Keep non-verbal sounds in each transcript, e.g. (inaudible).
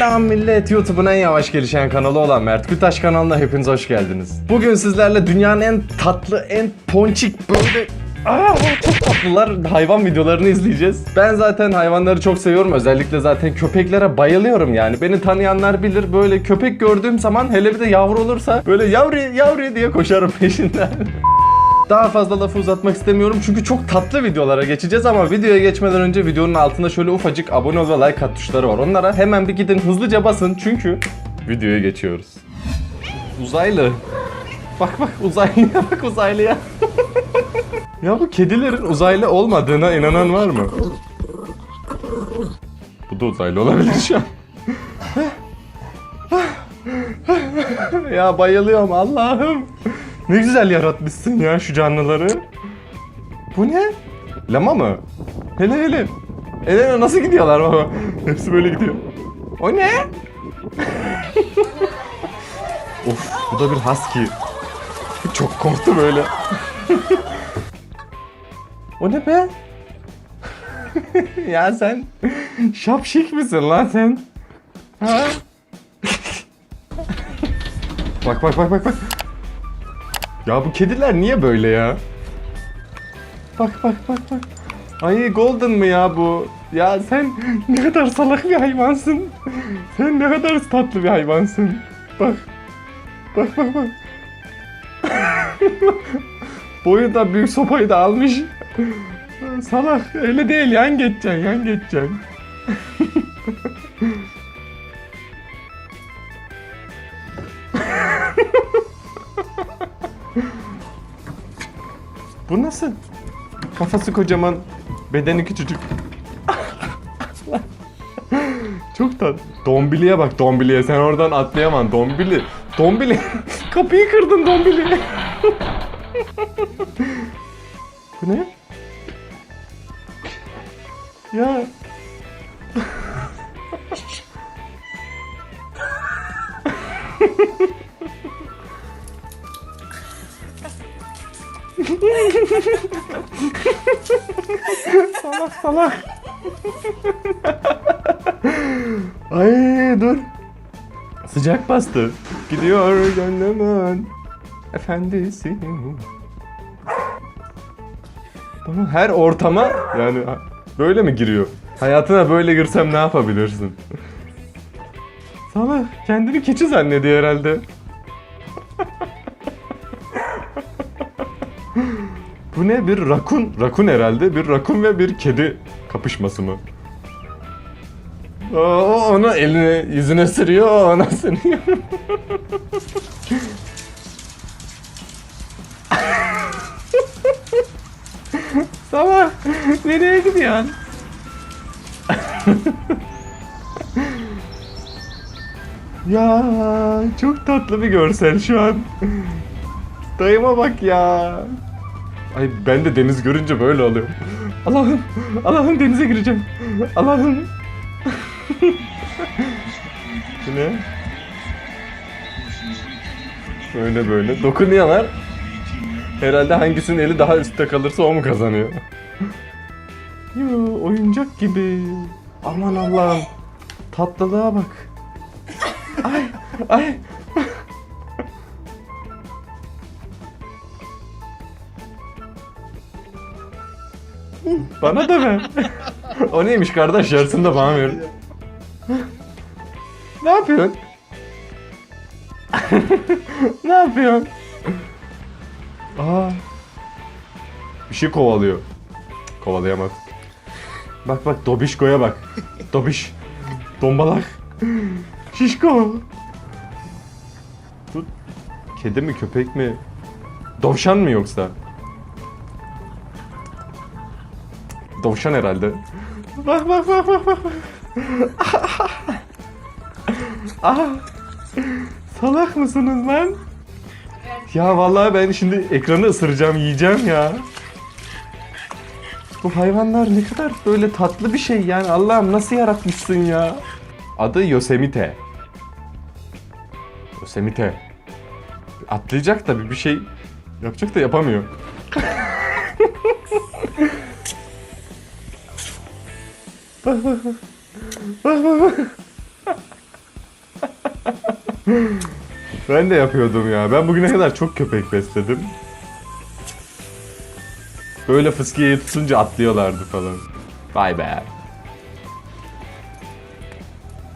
Selam millet YouTube'un en yavaş gelişen kanalı olan Mert Gültaş kanalına hepiniz hoş geldiniz. Bugün sizlerle dünyanın en tatlı, en ponçik böyle Aa, çok tatlılar hayvan videolarını izleyeceğiz. Ben zaten hayvanları çok seviyorum. Özellikle zaten köpeklere bayılıyorum yani. Beni tanıyanlar bilir. Böyle köpek gördüğüm zaman hele bir de yavru olursa böyle yavru yavru diye koşarım peşinden. Daha fazla lafı uzatmak istemiyorum çünkü çok tatlı videolara geçeceğiz ama videoya geçmeden önce videonun altında şöyle ufacık abone ol ve like at tuşları var. Onlara hemen bir gidin hızlıca basın çünkü videoya geçiyoruz. Uzaylı. Bak bak uzaylıya (laughs) bak uzaylıya. (laughs) ya bu kedilerin uzaylı olmadığına inanan var mı? Bu da uzaylı olabilir şu an. (laughs) ya bayılıyorum Allah'ım. Ne güzel yaratmışsın ya şu canlıları. Bu ne? Lama mı? Hele hele. Hele nasıl gidiyorlar baba? (laughs) Hepsi böyle gidiyor. O ne? (laughs) of bu da bir husky. Çok korktu böyle. (laughs) o ne be? ya sen şapşik misin lan sen? Ha? bak bak bak bak bak. Ya bu kediler niye böyle ya? Bak bak bak bak. Ay golden mı ya bu? Ya sen ne kadar salak bir hayvansın. Sen ne kadar tatlı bir hayvansın. Bak. Bak bak bak. (laughs) Boyu da büyük sopayı da almış. Salak öyle değil yan geçeceksin yan geçeceksin. (laughs) Bu nasıl? Kafası kocaman, bedeni küçücük. Çok tat. Dombiliye bak dombiliye. Sen oradan atlayamam. Dombili. Dombili. (laughs) Kapıyı kırdın dombili. (laughs) Bu ne? Ya. (laughs) salak salak. Ay dur. Sıcak bastı. Gidiyor gönlümün efendisi. Bana her ortama yani böyle mi giriyor? Hayatına böyle girsem ne yapabilirsin? Salak kendini keçi zannediyor herhalde. Ne? Bir rakun. Rakun herhalde. Bir rakun ve bir kedi kapışması mı? O onu eline yüzüne sürüyor, o ona sürüyor. (laughs) Sabah nereye gidiyorsun? (laughs) ya çok tatlı bir görsel şu an. Dayıma bak ya. Ay ben de deniz görünce böyle oluyorum. Allah'ım, Allah'ım denize gireceğim. Allah'ım. (laughs) Bu ne? Böyle böyle dokunuyorlar. Herhalde hangisinin eli daha üstte kalırsa o mu kazanıyor? Yo, oyuncak gibi. Aman Allah'ım. Tatlılığa bak. Ay, ay. Bana da ver. o neymiş kardeş yarısını da bana ver. ne yapıyorsun? (laughs) ne yapıyorsun? Aa. Bir şey kovalıyor. Kovalayamaz. Bak bak Dobişko'ya bak. Dobiş. Dombalak. Şişko. Bu kedi mi köpek mi? Dovşan mı yoksa? Dovşan herhalde. Bak bak bak bak bak. bak. (laughs) ah. Salak mısınız lan? Ya vallahi ben şimdi ekranı ısıracağım, yiyeceğim ya. Bu hayvanlar ne kadar böyle tatlı bir şey yani. Allah'ım nasıl yaratmışsın ya? Adı Yosemite. Yosemite. Atlayacak tabii bir şey yapacak da yapamıyor. (laughs) Ben de yapıyordum ya. Ben bugüne kadar çok köpek besledim. Böyle fıskiyeyi tutunca atlıyorlardı falan. Vay be.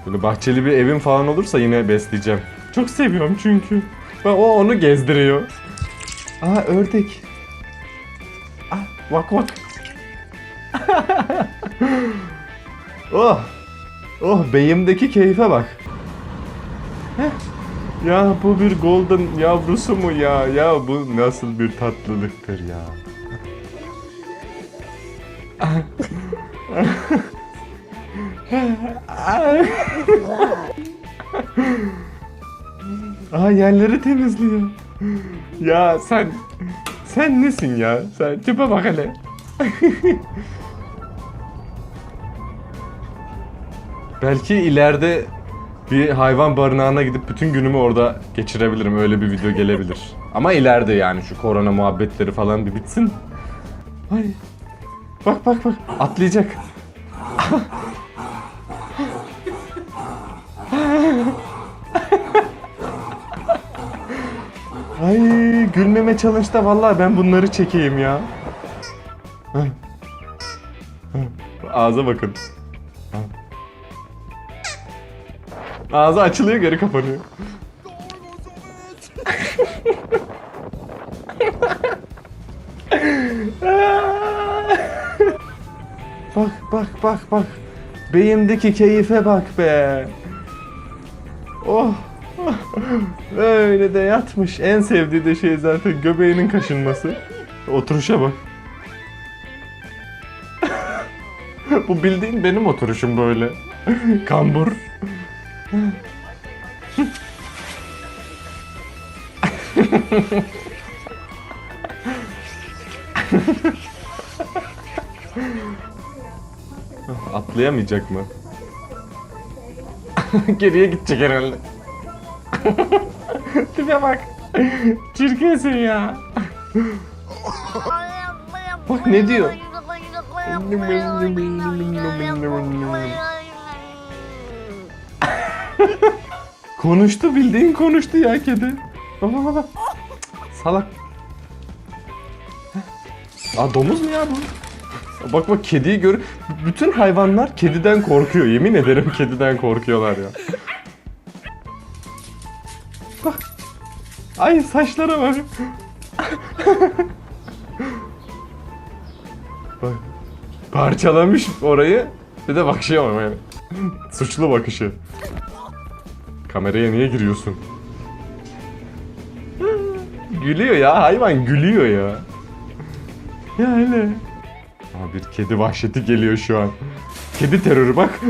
Böyle bahçeli bir evim falan olursa yine besleyeceğim. Çok seviyorum çünkü. Bak o onu gezdiriyor. Aa ördek. Ah bak bak. (laughs) oh. Oh beyimdeki keyfe bak. Heh. Ya bu bir golden yavrusu mu ya? Ya bu nasıl bir tatlılıktır ya? (laughs) Aa yerleri temizliyor. Ya sen sen nesin ya? Sen tipe bak hele. (laughs) Belki ileride bir hayvan barınağına gidip bütün günümü orada geçirebilirim. Öyle bir video gelebilir. Ama ileride yani şu korona muhabbetleri falan bir bitsin. Ay. Bak bak bak atlayacak. Ay gülmeme challenge'da vallahi ben bunları çekeyim ya. Ağza bakın. Ağzı açılıyor geri kapanıyor. bak bak bak bak. Beyimdeki keyfe bak be. Oh. Öyle de yatmış. En sevdiği de şey zaten göbeğinin kaşınması. Oturuşa bak. Bu bildiğin benim oturuşum böyle. Kambur. (laughs) Atlayamayacak mı? (laughs) Geriye gidecek herhalde. (laughs) Tipe bak. Çirkinsin ya. Bak ne diyor? Konuştu bildiğin konuştu ya kedi. Baba baba. Salak. Aa domuz mu ya bu? Bak bak kediyi gör. Bütün hayvanlar kediden korkuyor. Yemin ederim kediden korkuyorlar ya. Bak. Ay saçlara bak. bak. Parçalamış orayı. Bir de bakışıyor ama yani. Suçlu bakışı. Kameraya niye giriyorsun? gülüyor ya hayvan gülüyor ya. Ya öyle. Aa, bir kedi vahşeti geliyor şu an. Kedi terörü bak.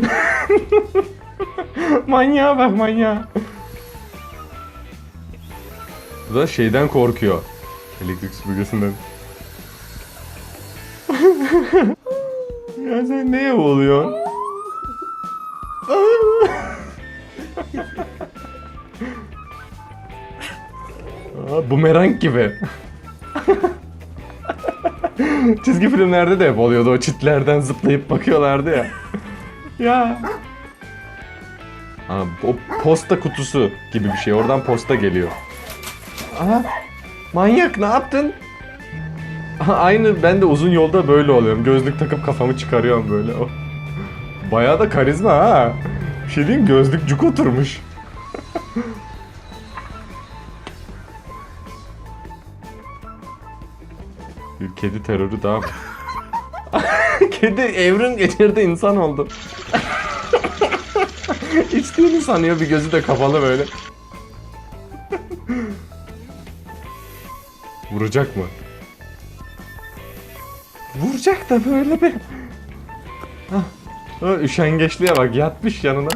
(laughs) manyağa bak manyağa. Bu da şeyden korkuyor. Elektrik süpürgesinden. (laughs) ya sen neye oluyorsun? Aa, bumerang gibi. Çizgi filmlerde de hep oluyordu o çitlerden zıplayıp bakıyorlardı ya. ya. Ha, o posta kutusu gibi bir şey. Oradan posta geliyor. Aha. Manyak ne yaptın? Aha, Aynı ben de uzun yolda böyle oluyorum. Gözlük takıp kafamı çıkarıyorum böyle. Oh. Bayağı da karizma ha. Bir şey diyeyim gözlük cuk oturmuş. Kedi terörü daha. (laughs) kedi evrim geçirdi insan oldu. (laughs) İçtiğini sanıyor bir gözü de kapalı böyle. (laughs) Vuracak mı? Vuracak da böyle bir. Ha, üşengeçliğe bak yatmış yanına.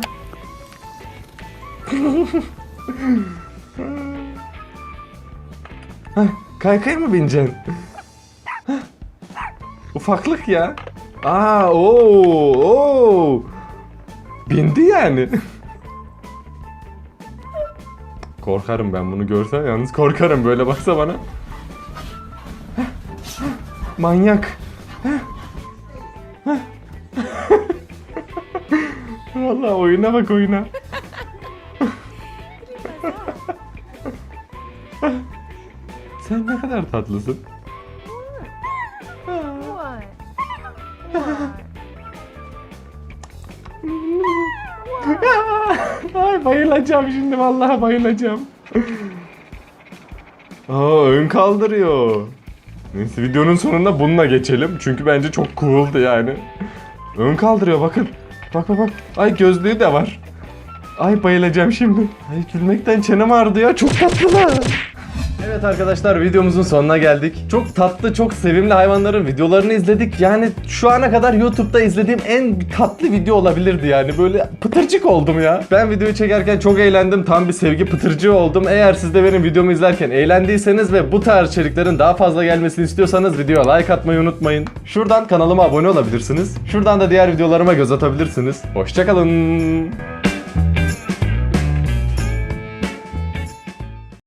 Hah, kaykaya mı bineceksin? Ufaklık ya. Aa, oo, oo. Bindi yani. (laughs) Korkarım ben bunu görsem yalnız korkarım böyle baksa bana. Manyak. (laughs) Vallahi oyuna bak oyuna. (laughs) Sen ne kadar tatlısın. Bayılacağım şimdi vallahi bayılacağım. Aa ön kaldırıyor. Neyse videonun sonunda bununla geçelim. Çünkü bence çok cool'du yani. Ön kaldırıyor bakın. Bak bak bak. Ay gözlüğü de var. Ay bayılacağım şimdi. Ay gülmekten çenem ağrıdı ya. Çok tatlılar. Evet arkadaşlar videomuzun sonuna geldik. Çok tatlı, çok sevimli hayvanların videolarını izledik. Yani şu ana kadar YouTube'da izlediğim en tatlı video olabilirdi yani. Böyle pıtırcık oldum ya. Ben videoyu çekerken çok eğlendim. Tam bir sevgi pıtırcığı oldum. Eğer siz de benim videomu izlerken eğlendiyseniz ve bu tarz içeriklerin daha fazla gelmesini istiyorsanız videoya like atmayı unutmayın. Şuradan kanalıma abone olabilirsiniz. Şuradan da diğer videolarıma göz atabilirsiniz. Hoşçakalın.